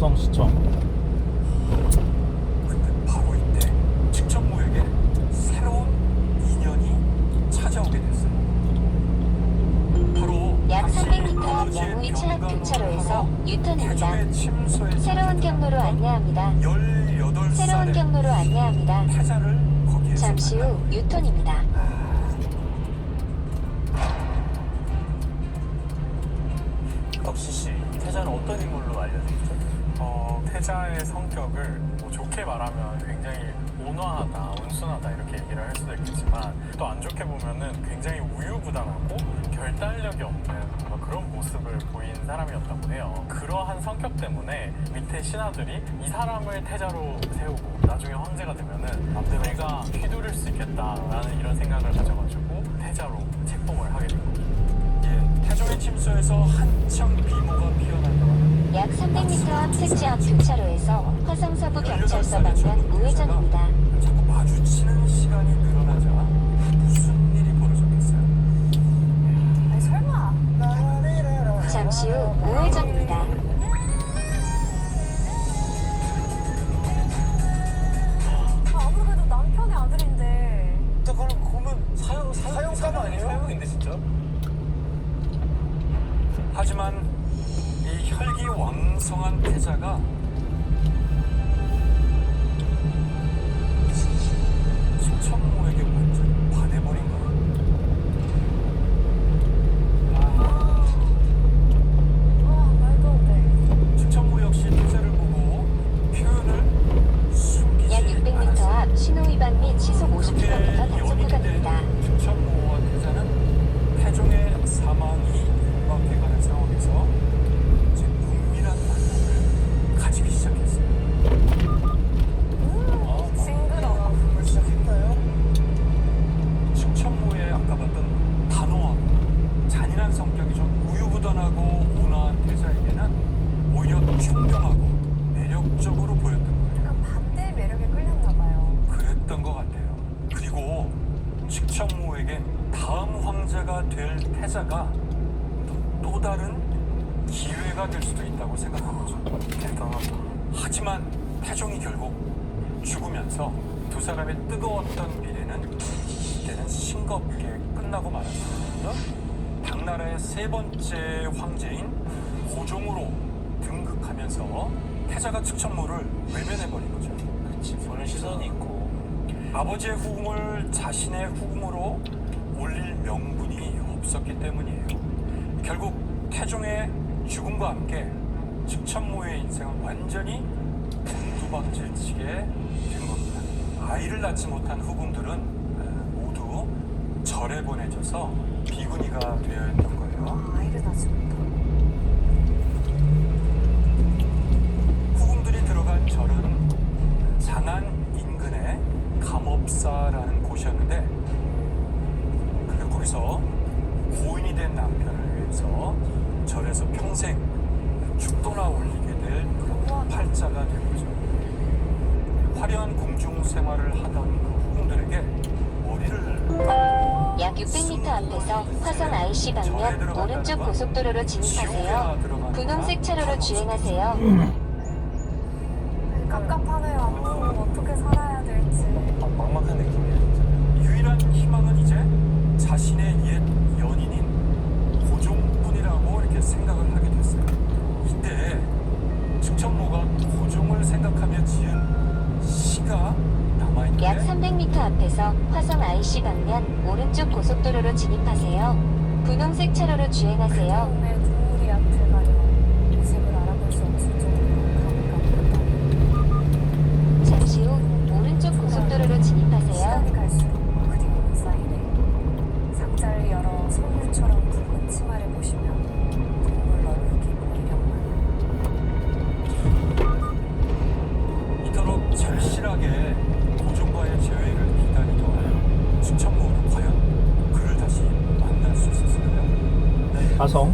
곡성 시청 근데 바로 이때 직천모에게 새로운 인연이 찾아오게 됐어요. 바로 약 당시 300m 앞 아버지의 양우이 병간호로 교차로에서 유턴입니다. 새로운 경로로 안내합니다. 18살의 새로운 경로로 안내합니다. 잠시 후 유턴입니다. 덕시 씨, 태자는 어떤 인물로 알려져 있죠? 어, 태자의 성격을 뭐 좋게 말하면 굉장히 온화하다, 온순하다 이렇게 얘기를 할 수도 있겠지만 또 안 좋게 보면은 굉장히 우유부단하고 결단력이 없는 그런 모습을 보인 사람이었다고 해요. 그러한 성격 때문에 밑에 신하들이 이 사람을 태자로 세우고 나중에 황제가 되면은 내가 휘두를 수 있겠다라는 이런 생각을 가져가지고 약 300m 앞 택지 앞 교차로에서 화성서부 경찰서 방면 우회전입니다. 자꾸 마주치는 시간이 늘어나자 무슨 일이 벌어졌겠어요? 아니 설마 잠시 후 우회전입니다. 아, 남편의 아들인데 사형, 사형감 아니에요? 사형인데 진짜? 하지만 왕성한 태자가 온화한 태자에게는 오히려 총명하고 매력적으로 보였던 거예요. 약간 반대의 매력에 끌렸나 봐요 그랬던 것 같아요. 그리고 식천모에게 다음 황제가 될 태자가 또, 또 다른 기회가 될 수도 있다고 생각한 거죠. 대단하다. 하지만 태종이 결국 죽으면서 두 사람의 뜨거웠던 미래는 이때는 싱겁게 끝나고 말았습니다. 당나라의 세 번째 황제인 고종으로 등극하면서 태자가 측천모를 외면해버린 거죠. 그치, 보는 시선이 있고. 아버지의 후궁을 자신의 후궁으로 올릴 명분이 없었기 때문이에요. 결국 태종의 죽음과 함께 측천모의 인생은 완전히 곤두박질치게 된 겁니다. 아이를 낳지 못한 후궁들은 에, 모두 절에 보내져서 비구니가 되어 있던 거예요. 아이를 낳지 못하 후궁들이 들어간 절은 장안 인근의 감업사라는 곳이었는데 그가 거기서 고인이 된 남편을 위해서 절에서 평생 죽도나 올리게 될 그런 팔자가 된 거죠. 화려한 궁중 생활을 하던 약 600m 앞에서 화성 IC 방면 오른쪽 고속도로로 진입하세요. 분홍색 차로로 주행하세요. 깝깝하네요 앞으로 어떻게 살아야 될지 막, 막막한 느낌이야, 진짜. 유일한 희망은 이제 자신의 옛 연인인 고종뿐이라고 이렇게 생각을 하게 됐어요. 이때 측천모가 고종을 생각하며 지은 시가 약 남아있는데 300m 앞에서 화성 IC 방면 오른쪽 고속도로로 진입하세요. 분홍색 차로로 주행하세요. 从